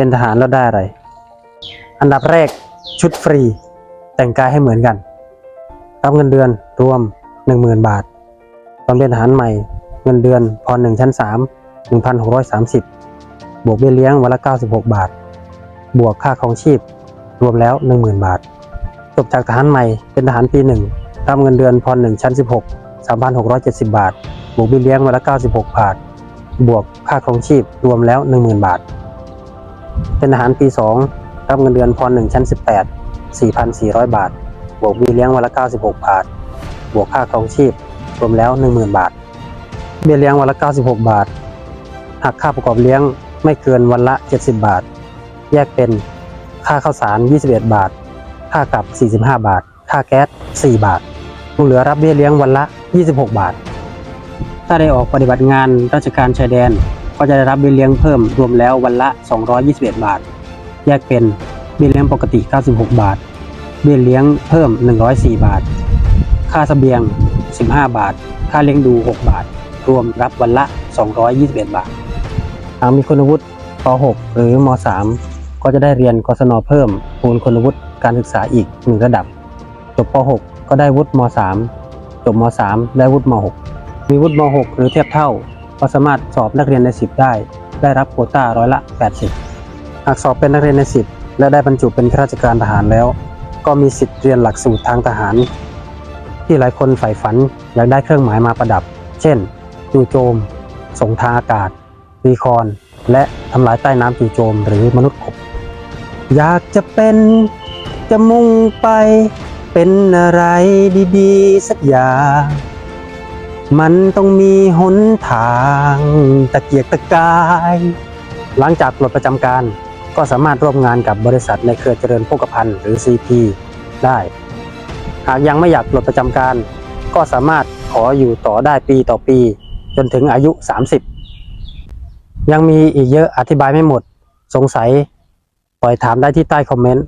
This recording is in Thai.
เป็นทหารแล้วได้อะไร อันดับแรกชุดฟรี แต่งกายให้เหมือนกัน รับเงินเดือนรวม 10,000 บาท ตอนเป็นทหารใหม่ เงินเดือนพอ1ชั้น 3 1,630 บวกเบี้ยเลี้ยงวันละ 96 บาท บวกค่าครองชีพ รวมแล้ว 10,000 บาท จบจากทหารใหม่เป็นทหารปีหนึ่งรับเงินเดือนพอ1ชั้น 16 3,670 บาท บวกเบี้ยเลี้ยงวันละ 96 บาท บวกค่าครองชีพรวมแล้ว 10,000 บาท เป็นทหารปี 2 รับเงินเดือนพร1ชั้น 18 4,400 บาท บวกเบี้ยเลี้ยงวันละ 96 บาท บวกค่าครองชีพ รวมแล้ว 10,000 บาท เบี้ยเลี้ยงวันละ 96 บาท หักค่าประกอบเลี้ยงไม่เกินวันละ 70 บาท แยกเป็นค่าข้าวสาร 21 บาท ค่ากลับ 45 บาท ค่าแก๊ส 4 บาทเหลือรับเบี้ยเลี้ยงวันละ 26 บาท ถ้าได้ออกปฏิบัติงานราชการชายแดน ก็จะได้รับเบี้ยเลี้ยงเพิ่มรวมแล้ววันละ 221 บาท แยกเป็นเบี้ยเลี้ยงปกติ 96 บาท เบี้ยเลี้ยงเพิ่ม 104 บาท ค่าเสบียง 15 บาท ค่าเลี้ยงดู 6 บาท รวมรับวันละ 221 บาท หากมีคุณวุฒิป .6 หรือม .3 ก็จะได้เรียนกศนเพิ่มคูณคุณวุฒิการศึกษาอีกหนึ่งระดับ จบป .6 ก็ได้วุฒิม .3 จบม .3 ได้วุฒิม .6 มีวุฒิม .6 หรือเทียบเท่า ก็สามารถสอบนักเรียนใน 10 ได้ ได้รับโควต้าร้อยละ 80 หากสอบเป็นนักเรียนใน 10 และได้บรรจุเป็นข้าราชการทหารแล้ว ก็มีสิทธิ์เรียนหลักสูตรทางทหาร ที่หลายคนใฝ่ฝันอยากได้เครื่องหมายมาประดับ เช่นจู่โจมส่งทางอากาศรีคอน และทำลายใต้น้ำจู่โจมหรือมนุษย์กบอยากจะเป็นจะมุ่งไปเป็นอะไรดีๆ สักอย่าง มันต้องมีหนทางตะเกียกตะกาย หลังจากปลดประจำการก็สามารถร่วมงานกับบริษัทในเครือเจริญโภคภัณฑ์หรือ CP ได้ หากยังไม่อยากปลดประจำการ ก็สามารถขออยู่ต่อได้ปีต่อปี จนถึงอายุ 30 ยังมีอีกเยอะอธิบายไม่หมด สงสัย ปล่อยถามได้ที่ใต้คอมเมนต์